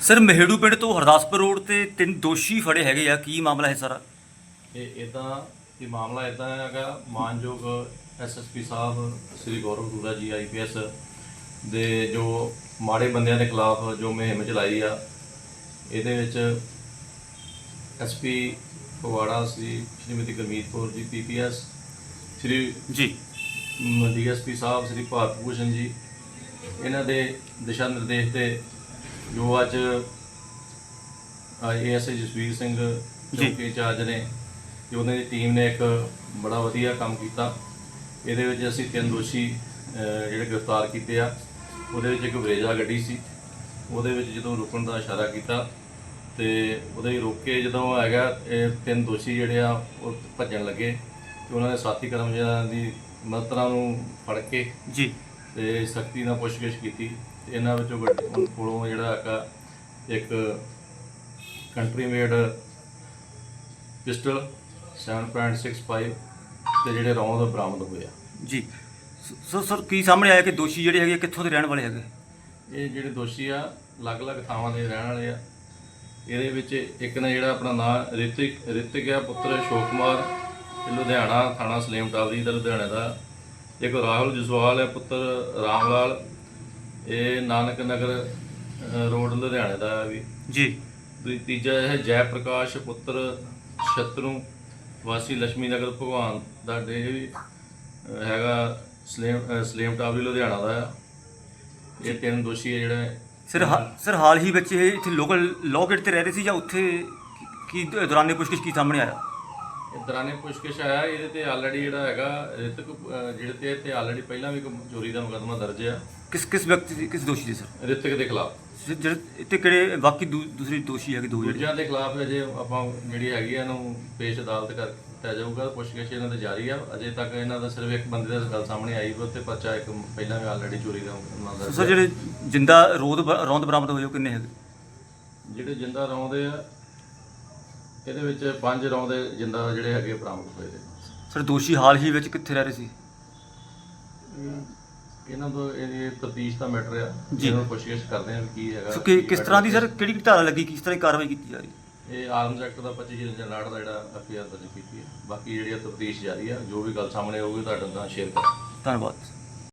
Sir, ਮਹਿੜੂ ਪਿੰਡ ਤੋਂ Hardaspur road ਤੇ ਤਿੰਨ ਦੋਸ਼ੀ ਫੜੇ ਹੈਗੇ ਆ। ਕੀ ਮਾਮਲਾ ਹੈ ਸਾਰਾ? ਇਹ ਇਦਾਂ ਇਹ ਮਾਮਲਾ ਇਦਾਂ ਹੈਗਾ। ਮਾਨਯੋਗ ਐਸਐਸਪੀ ਸਾਹਿਬ, ਸ੍ਰੀ ਗੌਰਵ ਗੁਰਾ ਜੀ ਆਈਪੀਐਸ ਦੇ ਜੋ ਮਾੜੇ ਬੰਦਿਆਂ ਦੇ ਖਿਲਾਫ ਜੋ ਮੁਹਿੰਮ ਚਲਾਈ ਆ, ਇਹਦੇ ਵਿੱਚ ਐਸਪੀ ਫਗਵਾੜਾ ਸੀ, ਸ਼੍ਰੀਮਤੀ ਗੁਰਮੀਤ ਕੌਰ ਜੀ ਪੀਪੀਐਸ ਸ੍ਰੀ ਜੀ। ਡੀਐਸਪੀ ਸਾਹਿਬ ਸ੍ਰੀ ਭਾਰਤ ਭੂਸ਼ਣ ਜੀ ਇਹਨਾਂ ਦੇ ਦਿਸ਼ਾ ਨਿਰਦੇਸ਼ ਤੇ ਜੋ ਅੱਜ ਏਐਸਆਈ ਜਸਵੀਰ ਸਿੰਘ ਚੌਕੀ ਇੰਚਾਰਜ ਨੇ ਜੋ ਉਹਨਾਂ ਦੀ ਟੀਮ ਨੇ ਇੱਕ ਬੜਾ ਵਧੀਆ ਕੰਮ ਕੀਤਾ। ਇਹਦੇ ਵਿੱਚ ਅਸੀਂ ਤਿੰਨ ਦੋਸ਼ੀ ਜਿਹੜੇ ਗ੍ਰਿਫਤਾਰ ਕੀਤੇ ਆ। ਉਹਦੇ ਵਿੱਚ ਇੱਕ ਬਰੇਜਾ ਗੱਡੀ ਸੀ। ਉਹਦੇ ਵਿੱਚ ਜਦੋਂ ਰੁਕਣ ਦਾ ਇਸ਼ਾਰਾ ਕੀਤਾ ਤੇ ਉਹਦੇ ਰੋਕੇ ਜਦੋਂ ਹੈਗਾ ਇਹ ਤਿੰਨ ਦੋਸ਼ੀ ਜਿਹੜੇ ਆ ਉਹ ਭੱਜਣ ਲੱਗੇ। ਤੇ ਉਹਨਾਂ ਦੇ ਸਾਥੀ ਕਰਮਚਾਰੀਆਂ ਦੀ ਮਦਦਰਾਂ ਨੂੰ ਫੜ ਕੇ ਜੀ। ਤੇ ਸਖਤੀ ਨਾਲ ਪੁੱਛਗਿੱਛ ਕੀਤੀ। ਤੇ ਇਹਨਾਂ ਵਿੱਚੋਂ ਉਹਨਾਂ ਕੋਲੋਂ ਜਿਹੜਾ ਹੈਗਾ ਇੱਕ ਕੰਟਰੀ ਮੇਡ ਪਿਸਟਲ 7.65 ਤੇ ਜਿਹੜੇ ਰੌਂਦ ਬਰਾਮਦ ਹੋਏ ਆ। ਜੀ। ਸਰ ਸਰ ਕੀ ਸਾਹਮਣੇ ਆਇਆ ਕਿ ਦੋਸ਼ੀ ਜਿਹੜੇ ਹੈਗੇ ਕਿੱਥੋਂ ਦੇ ਰਹਿਣ ਵਾਲੇ ਹੈਗੇ? ਇਹ ਜਿਹੜੇ ਦੋਸ਼ੀ ਆ ਅਲੱਗ-ਅਲੱਗ ਥਾਵਾਂ ਦੇ ਰਹਿਣ ਵਾਲੇ ਆ। ਇਹਦੇ ਵਿੱਚ ਇੱਕ ਨੇ ਜਿਹੜਾ ਆਪਣਾ ਨਾਮ ਰਿਤਿਕ ਰਿਤਿਕ ਆ ਪੁੱਤਰ ਅਸ਼ੋਕ ਕੁਮਾਰ ਲੁਧਿਆਣਾ ਥਾਣਾ ਸਲੇਮ ਟਾਵਰੀ ਦਾ ਲੁਧਿਆਣਾ ਦਾ। ਇੱਕ ਰਾਹੁਲ ਜਸਵਾਲ ਹੈ ਪੁੱਤਰ ਰਾਮ ਲਾਲ। ਇਹ ਨਾਨਕ ਨਗਰ ਰੋਡ ਲੁਧਿਆਣੇ ਦਾ ਹੈ ਵੀ। ਜੀ। ਤੇ ਤੀਜਾ ਹੈ ਜੈ ਪ੍ਰਕਾਸ਼ ਪੁੱਤਰ ਸ਼ਤਰੂ ਵਾਸੀ ਲక్ష్ਮੀ ਨਗਰ ਭਗਵਾਨ ਦਾ ਡੇ ਵੀ ਹੈਗਾ ਸਲੇਮ ਸਲੇਮ ਟਾਵਰੀ ਲੁਧਿਆਣਾ ਦਾ ਹੈ। ਇਹ ਤਿੰਨ ਦੋਸ਼ੀ ਹੈ ਜਿਹੜਾ ਸਰ ਹਾ- ਸਰ ਹਾਲ ਹੀ ਵਿੱਚ ਇਹ ਇੱਥੇ ਲੋਕਲ ਲੋਕੇਟ ਤੇ ਰਹਿ ਰਹੇ ਸੀ ਜਾਂ ਉੱਥੇ ਕੀ ਕੀ ਦੌਰਾਨੇ ਪੁੱਛਗਿੱਛ ਕੀ ਸਾਹਮਣੇ ਆਇਆ? ਇਹ ਦਰਾਨੇ ਪੁੱਛਗਿੱਛ ਆਇਆ ਇਹਦੇ ਤੇ ਆਲਰੇਡੀ ਜਿਹੜਾ ਹੈਗਾ ਰਿਤਕ ਜਿਹੜੇ ਤੇ ਤੇ ਆਲਰੇਡੀ ਪਹਿਲਾਂ ਵੀ ਇੱਕ ਚੋਰੀ ਦਾ ਮੁਕੱਦਮਾ ਦਰਜ ਆ। ਕਿਸ ਕਿਸ ਵਿਅਕਤੀ ਦੀ ਕਿਸ ਦੋਸ਼ੀ ਦੇ ਸਰ? ਰਿਤਕ ਦੇ ਖਿਲਾਫ। ਜਿਹੜੇ ਇੱਥੇ ਕਿਹੜੇ ਬਾਕੀ ਦੂ- ਦੂਸਰੇ ਦੋਸ਼ੀ ਹੈਗੇ ਦੋ ਜਿਹੜੇ? ਦੂਜਿਆਂ ਦੇ ਖਿਲਾਫ ਅਜੇ ਆਪਾਂ ਜਿਹੜੀ ਹੈਗੀ ਆ ਇਹਨੂੰ ਪੇਸ਼ ਅਦਾਲਤ ਕਰ ਦਿੱਤਾ ਜਾਊਗਾ। ਪੁੱਛਗਿੱਛ ਇਹਨਾਂ ਤੇ ਜਾਰੀ ਆ। ਅਜੇ ਤੱਕ ਇਹਨਾਂ ਦਾ ਸਿਰਫ ਇੱਕ ਬੰਦੇ ਦਾ ਗੱਲ ਸਾਹਮਣੇ ਆਈ ਵੀ ਉੱਤੇ ਪਰਚਾ ਇੱਕ ਪਹਿਲਾਂ ਵੀ ਆਲਰੇਡੀ ਚੋਰੀ ਦਾ ਮੁਕੱਦਮਾ ਦਰਜ ਸਰ ਆ। ਜਿਹੜੇ ਜਿੰਦਾ ਰੋਦ ਬ- ਰੌਂਦ ਬਰਾਮਦ ਹੋਏ ਉਹ ਕਿੰਨੇ ਹੈਗੇ? ਜਿਹੜੇ ਜਿੰਦਾ ਰੌਂਦੇ ਆ ਇਹਦੇ ਵਿੱਚ ਪੰਜ ਰੌਂਦੇ ਜਿੰਦਾ ਜਿਹੜੇ ਹੈਗੇ ਬਰਾਮਦ ਹੋਏ ਨੇ। ਸਰ ਦੋਸ਼ੀ ਹਾਲ ਹੀ ਵਿੱਚ ਕਿੱਥੇ ਰਹਿ ਰਹੇ ਸੀ? ਇਹਨਾਂ ਤੋਂ ਇਹ ਤਫਤੀਸ਼ ਦਾ ਮੈਟਰ ਆ। ਜੀ। ਇਹਨਾਂ ਨੂੰ ਪੁੱਛਗਿੱਛ ਕਰਦੇ ਆ ਵੀ ਕੀ ਹੈਗਾ ਸੋ ਕਿ ਕੀ ਕਿਸ ਤਰ੍ਹਾਂ ਦੀ ਸਰ ਕਿਹੜੀ ਕਿਹੜੀ ਧਾਰਾ ਲੱਗੀ ਕਿਸ ਤਰ੍ਹਾਂ ਦੀ ਕਾਰਵਾਈ ਕੀਤੀ ਜਾ ਰਹੀ? ਇਹ ਆਰਮਸ ਐਕਟ ਦਾ 25 ਜਨਰਲ ਦਾ ਜਿਹੜਾ ਐਫਆਈਆਰ ਦਰਜ ਕੀਤੀ ਹੈ। ਬਾਕੀ ਜਿਹੜੀ ਤਫਤੀਸ਼ ਜਾਰੀ ਆ ਜੋ ਵੀ ਗੱਲ ਸਾਹਮਣੇ ਆਊਗੀ ਤੁਹਾਡੇ ਨਾਲ ਸ਼ੇਅਰ ਕਰਾਂਗੇ। ਧੰਨਵਾਦ।